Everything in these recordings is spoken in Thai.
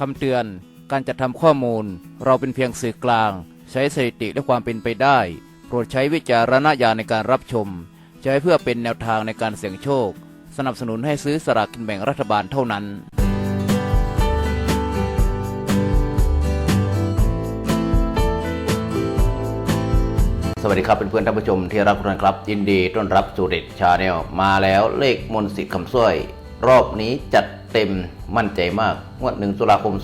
คำเตือน การจัดทำข้อมูล เราเป็นเพียงสื่อกลาง ใช้สถิติและความเป็นไปได้ โปรดใช้วิจารณญาณในการรับชม ใช้เพื่อเป็นแนวทางในการเสี่ยงโชค สนับสนุนให้ซื้อสลากกินแบ่งรัฐบาลเท่านั้นสวัสดีครับเพื่อนๆท่านผู้ชมที่รักทุกท่านครับยินดีต้อนรับสู่เด็ดชาแนลมาแล้วเลขมนต์สิทธิ์คำสร้อยรอบนี้จัด เต็มมั่นใจมากงวด 1 ตุลาคม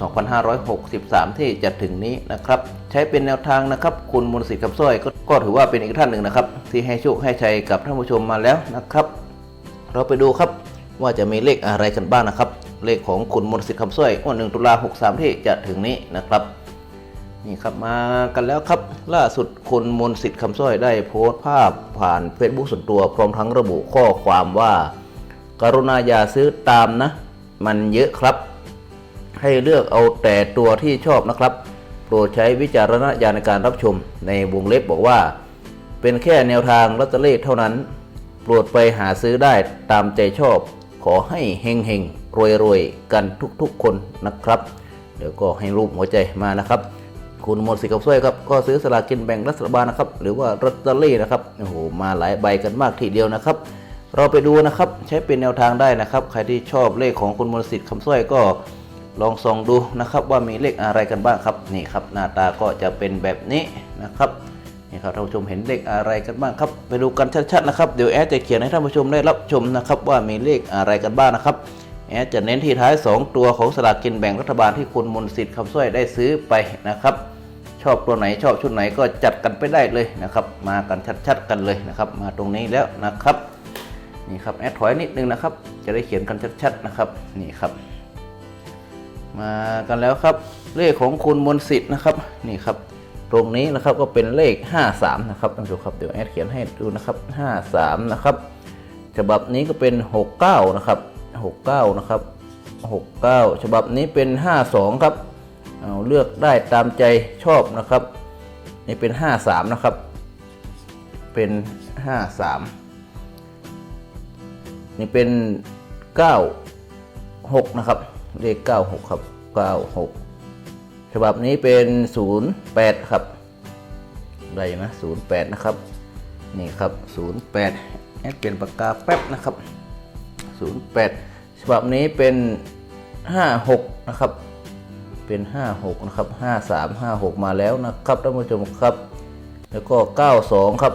2563 ที่จะถึงนี้นะครับ ใช้เป็นแนวทางนะครับ คุณมนต์สิทธิ์คำสร้อยก็ก็ถือว่าเป็นอีกท่านหนึ่งนะครับ ที่ให้โชคให้ชัยกับท่านผู้ชมมาแล้วนะครับ เราไปดูครับว่าจะมีเลขอะไรกันบ้างนะครับ เลขของคุณมนต์สิทธิ์คำสร้อยงวด 1 ตุลา 63 ที่จะถึงนี้นะครับนี่ครับมากันแล้วครับ ล่าสุดคุณมนต์สิทธิ์คำสร้อยได้โพสต์ภาพผ่านเฟซบุ๊กส่วนตัวพร้อมทั้งระบุข้อความว่า กรุณาอย่าซื้อตามนะ มันเยอะครับ ให้เลือกเอาแต่ตัวที่ชอบนะครับ โปรดใช้วิจารณญาณในการรับชมในวงเล็บบอกว่า เป็นแค่แนวทางลอตเตอรี่เท่านั้น โปรดไปหาซื้อได้ตามใจชอบ ขอให้เฮงเฮงรวยรวยกันทุกๆคนนะครับ เดี๋ยวก็ให้รูปหัวใจมานะครับคุณหมนต์สิทธิ์กับสร้อยครับ ก็ซื้อสลากกินแบ่งรัฐบาลนะครับ หรือว่าลอตเตอรี่นะครับ โอ้โห มาหลายใบกันมากทีเดียวนะครับ เราไปดูนะครับใช้เป็นแนวทางได้นะครับ ใครที่ชอบเลขของคุณมนสิทธิ์คำสร้อยก็ลองส่องดูนะครับว่ามีเลขอะไรกันบ้างครับนี่ครับหน้าตาก็จะเป็นแบบนี้นะครับนี่ครับท่านผู้ชมเห็นเลขอะไรกันบ้างครับไปดูกันชัดๆนะครับเดี๋ยวแอดจะเขียนให้ท่านผู้ชมได้รับชมนะครับว่ามีเลขอะไรกันบ้างนะครับแอดจะเน้นที่ท้าย 2 ตัวของสลากกินแบ่งรัฐบาลที่คุณมนสิทธิ์คำสร้อยได้ซื้อไปนะครับชอบตัวไหนชอบชุดไหนก็จัดกันไปได้เลยนะครับ มากันชัดๆกันเลยนะครับ มาตรงนี้แล้วนะครับ นี่ครับแอดถอยนิดนึงนะครับ จะได้เขียนกันชัดๆนะครับนี่ครับ มากันแล้วครับ เลขของคุณมนสิทธิ์นะครับนี่ครับ ตรงนี้นะครับก็เป็นเลข 53 นะครับท่านผู้ชมครับเดี๋ยวแอดเขียนให้ดูนะครับ 53 นะครับฉบับนี้ก็เป็น 69 นะครับ 69 นะครับ 69 ฉบับนี้เป็น 52 ครับเอาเลือกได้ตามใจชอบนะครับ นี่เป็น 53 นะครับ เป็น 53 นี่เป็น 96 นะครับ เลข 96 ครับ 96 ฉบับนี้เป็น 08 ครับอะไรนะ 08 นะครับ นี่ครับ 08แอดเปลี่ยนปากกาแป๊บนะครับ 08 ฉบับนี้เป็น 56 นะครับ เป็น 56 นะครับ 53 56 มาแล้วนะครับท่านผู้ชมครับ แล้วก็ 92 ครับ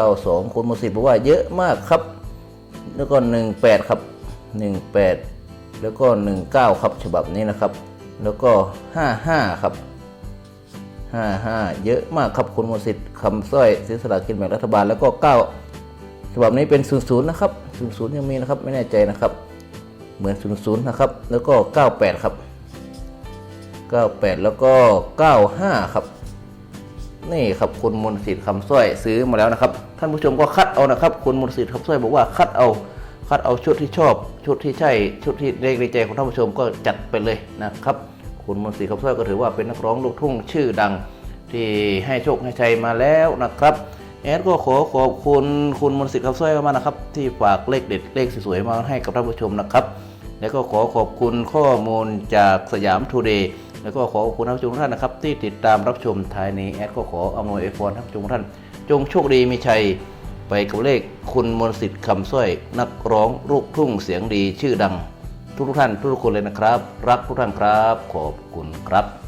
92 คุณมสิบอกว่าเยอะมากครับ แล้วก็18ครับ18 แล้วก็ 19 ครับฉบับนี้นะครับ แล้วก็ 55 ครับ 55 เยอะมากครับคุณมสิทธิ์คำสร้อยซื้อสลากินแบ่งรัฐบาลแล้วก็ 9 ฉบับนี้เป็น 00 นะครับ 00 ยังมีนะครับไม่แน่ใจนะครับ เหมือน 00 นะครับ แล้วก็ 98 ครับ 98 แล้วก็ 95 ครับ นี่ครับคุณมนสิทธิ์คำสร้อยซื้อมาแล้วนะครับานผู้ชมก็คัดเอานะครับคุณมนสิทธิ์คำสร้อยบอกว่าคัดเอาคัดเอาชุดที่ชอบ ชุดที่ใช่ชุดที่เลขในใจของท่านผู้ชมก็จัดไปเลยนะครับคุณมนสิทธิ์คำสร้อยก็ถือว่าเป็นนักร้องลูกทุ่งชื่อดัง ที่ให้โชคให้ชัยมาแล้วนะครับแอดก็ขอขอบคุณคุณมนสิทธิ์คำสร้อยมากนะครับที่ฝากเลขเด็ดเลขสวยๆมาให้กับท่านผู้ชมนะครับ แล้วก็ขอขอบคุณข้อมูลจากสยามทูเดย์ แล้วก็ขอขอบคุณท่านผู้ชมทุกท่านนะครับที่ติดตามรับชมท้ายนี้แอดก็ขออำนวยอวยพรท่านผู้ชมทุกท่าน จงโชคดีมีชัยไปกับเลขคุณมนสิทธิ์คำสร้อย นักร้องลูกทุ่งเสียงดีชื่อดัง ทุกท่านทุกคนเลยนะครับ รักทุกท่านครับ ขอบคุณครับ